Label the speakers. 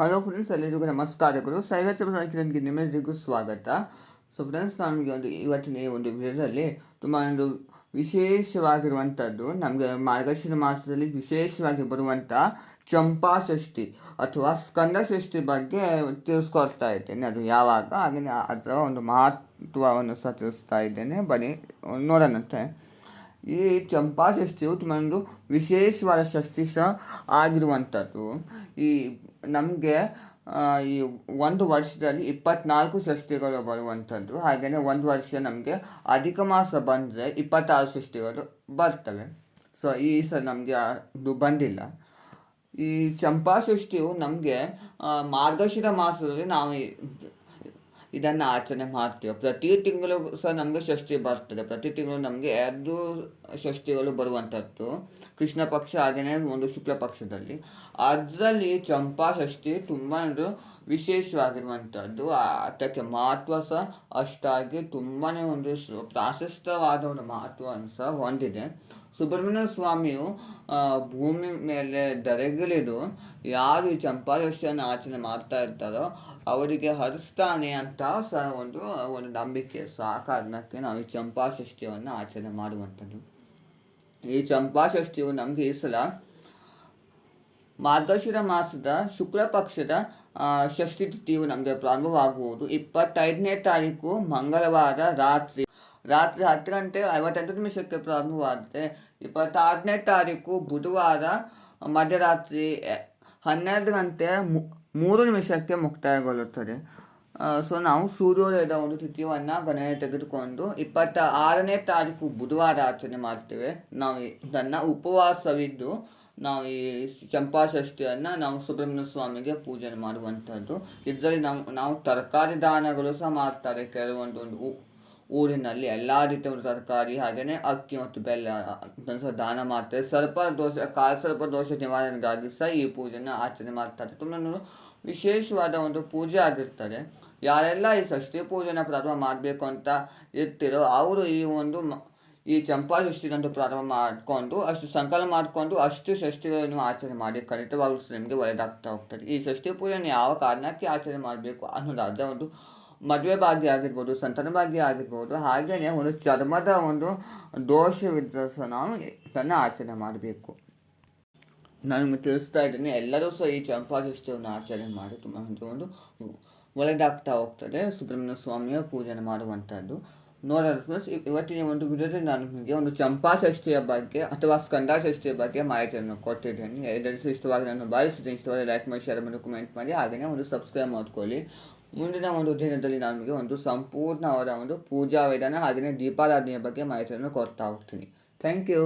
Speaker 1: Hello friends, ಎಲ್ಲರಿಗೂ ನಮಸ್ಕಾರಗಳು ಸೈಗಚ್ಚ ಕಿರಣ್ಗೆ ನಿಮ್ಮೆಲ್ಲರಿಗೂ ಸ್ವಾಗತ. ಸೊ ಫ್ರೆಂಡ್ಸ್ ನಾನು ಒಂದು ಇವತ್ತಿನ ಒಂದು ವಿಡಿಯೋದಲ್ಲಿ ತುಂಬ ಒಂದು ವಿಶೇಷವಾಗಿರುವಂಥದ್ದು, ನಮಗೆ ಮಾರ್ಗದರ್ಶನ ಮಾಸದಲ್ಲಿ ವಿಶೇಷವಾಗಿ ಬರುವಂಥ ಚಂಪಾ ಷಷ್ಠಿ ಅಥವಾ ಸ್ಕಂದ ಷಷ್ಠಿ ಬಗ್ಗೆ ತಿಳಿಸ್ಕೊಡ್ತಾ ಇದ್ದೇನೆ. ಅದು ಯಾವಾಗ? ಹಾಗೆ ಅದರ ಒಂದು ಮಹತ್ವವನ್ನು ಸಹ ತಿಳಿಸ್ತಾ ಇದ್ದೇನೆ. ಬನ್ನಿ ನೋಡೋಣಂತೆ ಈ ಚಂಪಾ ಷಷ್ಠಿಯು ತುಂಬ ಒಂದು ವಿಶೇಷವಾದ ಷಷ್ಠಿ ಸಹ ಆಗಿರುವಂಥದ್ದು. ಈ ನಮಗೆ ಈ ಒಂದು ವರ್ಷದಲ್ಲಿ ಇಪ್ಪತ್ನಾಲ್ಕು ಷಷ್ಠಿಗಳು ಬರುವಂಥದ್ದು. ಹಾಗೆಯೇ ಒಂದು ವರ್ಷ ನಮಗೆ ಅಧಿಕ ಮಾಸ ಬಂದರೆ ಇಪ್ಪತ್ತಾರು ಷಷ್ಠಿಗಳು ಬರ್ತವೆ. ಸೊ ಈ ಸಹ ನಮಗೆ ಅದು ಬಂದಿಲ್ಲ. ಈ ಚಂಪಾ ಸೃಷ್ಟಿಯು ನಮಗೆ ಮಾರ್ಗಶಿರ ಮಾಸದಲ್ಲಿ ನಾವು ಇದನ್ನು ಆಚರಣೆ ಮಾಡ್ತೇವೆ. ಪ್ರತಿ ತಿಂಗಳು ಸಹ ನಮಗೆ ಷಷ್ಠಿ ಬರ್ತದೆ. ಪ್ರತಿ ತಿಂಗಳು ನಮಗೆ ಎರಡು ಷಷ್ಠಿಗಳು ಬರುವಂಥದ್ದು. ಕೃಷ್ಣ ಪಕ್ಷ ಹಾಗೆಯೇ ಒಂದು ಶುಕ್ಲ ಪಕ್ಷದಲ್ಲಿ. ಅದರಲ್ಲಿ ಚಂಪಾ ಷಷ್ಠಿ ತುಂಬ ಒಂದು ವಿಶೇಷವಾಗಿರುವಂಥದ್ದು. ಅದಕ್ಕೆ ಮಹತ್ವ ಸಹ ಅಷ್ಟಾಗಿ ತುಂಬಾ ಒಂದು ಪ್ರಾಶಸ್ತ್ಯವಾದ ಒಂದು ಮಹತ್ವವನ್ನು ಸಹ ಹೊಂದಿದೆ. ಸುಬ್ರಹ್ಮಣ್ಯ ಸ್ವಾಮಿಯು ಭೂಮಿ ಮೇಲೆ ದರೆಗಿಳಿದು ಯಾರು ಈ ಚಂಪಾದಶಿಯನ್ನು ಆಚರಣೆ ಮಾಡ್ತಾ ಇರ್ತಾರೋ ಅವರಿಗೆ ಹರಿಸ್ತಾನೆ ಅಂತ ಸಹ ಒಂದು ಒಂದು ನಂಬಿಕೆ. ಸೊ ಆ ಕಾರಣಕ್ಕೆ ನಾವು ಈ ಚಂಪಾಷಷ್ಠಿಯನ್ನು ಆಚರಣೆ ಮಾಡುವಂಥದ್ದು. ಈ ಚಂಪಾಷಷ್ಠಿಯು ನಮಗೆ ಈ ಸಲ ಮಾರ್ಗಶಿರ ಮಾಸದ ಶುಕ್ಲ ಪಕ್ಷದ ಷಷ್ಠಿ ತಿಥಿಯು ನಮಗೆ ಪ್ರಾರಂಭವಾಗುವುದು. ಇಪ್ಪತ್ತೈದನೇ ತಾರೀಕು ಮಂಗಳವಾರ ರಾತ್ರಿ. ರಾತ್ರಿ ಹತ್ತು ಗಂಟೆ ಐವತ್ತೆಂಟು ನಿಮಿಷಕ್ಕೆ ಪ್ರಾರಂಭವಾದರೆ ಇಪ್ಪತ್ತಾರನೇ ತಾರೀಕು ಬುಧವಾರ ಮಧ್ಯರಾತ್ರಿ ಹನ್ನೆರಡು ಗಂಟೆ ಮೂರು ನಿಮಿಷಕ್ಕೆ ಮುಕ್ತಾಯಗೊಳ್ಳುತ್ತದೆ. ಸೊ ನಾವು ಸೂರ್ಯೋದಯದ ಒಂದು ತಿಥಿಯನ್ನು ಗಣನೆ ತೆಗೆದುಕೊಂಡು ಇಪ್ಪತ್ತ ಆರನೇ ತಾರೀಕು ಬುಧವಾರ ಆಚರಣೆ ಮಾಡ್ತೇವೆ. ನಾವು ಇದನ್ನು ಉಪವಾಸವಿದ್ದು ನಾವು ಈ ಚಂಪಾಷಷ್ಠಿಯನ್ನು ನಾವು ಸುಬ್ರಹ್ಮಣ್ಯ ಸ್ವಾಮಿಗೆ ಪೂಜೆ ಮಾಡುವಂಥದ್ದು. ಇದರಲ್ಲಿ ನಾವು ನಾವು ತರಕಾರಿ ದಾನಗಳು ಸಹ ಮಾಡ್ತಾರೆ. ಕೆಲವೊಂದು ಊರಿನಲ್ಲಿ ಎಲ್ಲ ರೀತಿಯ ಒಂದು ತರಕಾರಿ ಹಾಗೆಯೇ ಅಕ್ಕಿ ಮತ್ತು ಬೆಲ್ಲ ಸಹ ದಾನ ಮಾಡ್ತಾರೆ. ಸರ್ಪ ದೋಷ, ಕಾಲ ಸರ್ಪ ದೋಷ ನಿವಾರಣೆಗಾಗಿ ಸಹ ಈ ಪೂಜೆಯನ್ನು ಆಚರಣೆ ಮಾಡ್ತಾರೆ. ತುಂಬ ವಿಶೇಷವಾದ ಒಂದು ಪೂಜೆ ಆಗಿರ್ತದೆ. ಯಾರೆಲ್ಲ ಈ ಷಷ್ಠಿ ಪೂಜೆನ ಪ್ರಾರಂಭ ಮಾಡಬೇಕು ಅಂತ ಇರ್ತಿರೋ ಅವರು ಈ ಒಂದು ಈ ಚಂಪಾ ಷಷ್ಠಿನಂತೂ ಪ್ರಾರಂಭ ಮಾಡಿಕೊಂಡು, ಅಷ್ಟು ಸಂಕಲ್ಪ ಮಾಡಿಕೊಂಡು, ಅಷ್ಟು ಷಷ್ಠಿಗಳನ್ನು ಆಚರಣೆ ಮಾಡಿ ಖಂಡಿತವಾಗ್ಲೂ ನಿಮಗೆ ಒಳ್ಳೆಯದಾಗ್ತಾ ಹೋಗ್ತದೆ ಈ ಷಷ್ಠಿ ಪೂಜೆಯನ್ನು ಯಾವ ಕಾರಣಕ್ಕೆ ಆಚರಣೆ ಮಾಡಬೇಕು ಅನ್ನೋದಾದ ಒಂದು ಮದುವೆ ಭಾಗ್ಯ ಆಗಿರ್ಬೋದು, ಸಂತಾನ ಭಾಗ್ಯ ಆಗಿರ್ಬೋದು, ಹಾಗೆಯೇ ಒಂದು ಚರ್ಮದ ಒಂದು ದೋಷವಿದ್ದ ಸಹ ನಾವು ಇದನ್ನು ಆಚರಣೆ ಮಾಡಬೇಕು. ನಾನು ನಿಮಗೆ ತಿಳಿಸ್ತಾ ಇದ್ದೀನಿ, ಎಲ್ಲರೂ ಸಹ ಈ ಚಂಪಾಷಷ್ಠಿಯನ್ನು ಆಚರಣೆ ಮಾಡಿ ತುಂಬ ಒಂದು ಒಳಗಾಗ್ತಾ ಹೋಗ್ತದೆ. ಸುಬ್ರಹ್ಮಣ್ಯ ಸ್ವಾಮಿಯ ಪೂಜೆ ಮಾಡುವಂಥದ್ದು. ನೋಡೋಣ ಫ್ರೆಂಡ್ಸ್ ಇವತ್ತಿನ ಒಂದು ವಿಡಿಯೋದಲ್ಲಿ ನಾನು ನಿಮಗೆ ಒಂದು ಚಂಪಾಷಷ್ಠಿಯ ಬಗ್ಗೆ ಅಥವಾ ಸ್ಕಂದಾಷಷ್ಠಿಯ ಬಗ್ಗೆ ಮಾಹಿತಿಯನ್ನು ಕೊಟ್ಟಿದ್ದೇನೆ. ಎಲ್ಲರಿಗೂ ಇಷ್ಟವಾಗಿ ನಾನು ಭಾವಿಸಿದ್ದೇನೆ ಇಷ್ಟವಾಗಿ ಲೈಕ್ ಮಾಡಿ ಶೇರ್ ಮಾಡಿ ಕಮೆಂಟ್ ಮಾಡಿ, ಹಾಗೆಯೇ ಒಂದು ಸಬ್ಸ್ಕ್ರೈಬ್ ಮಾಡ್ಕೊಳ್ಳಿ. ಮುಂದಿನ ಒಂದು ದಿನದಲ್ಲಿ ನಮಗೆ ಒಂದು ಸಂಪೂರ್ಣವಾದ ಒಂದು ಪೂಜಾ ವಿಧಾನ ಹಾಗೆಯೇ ದೀಪಾರಾಧನೆಯ ಬಗ್ಗೆ ಮಾಹಿತಿಯನ್ನು ಕೊಡ್ತಾ ಹೋಗ್ತೀನಿ. Thank you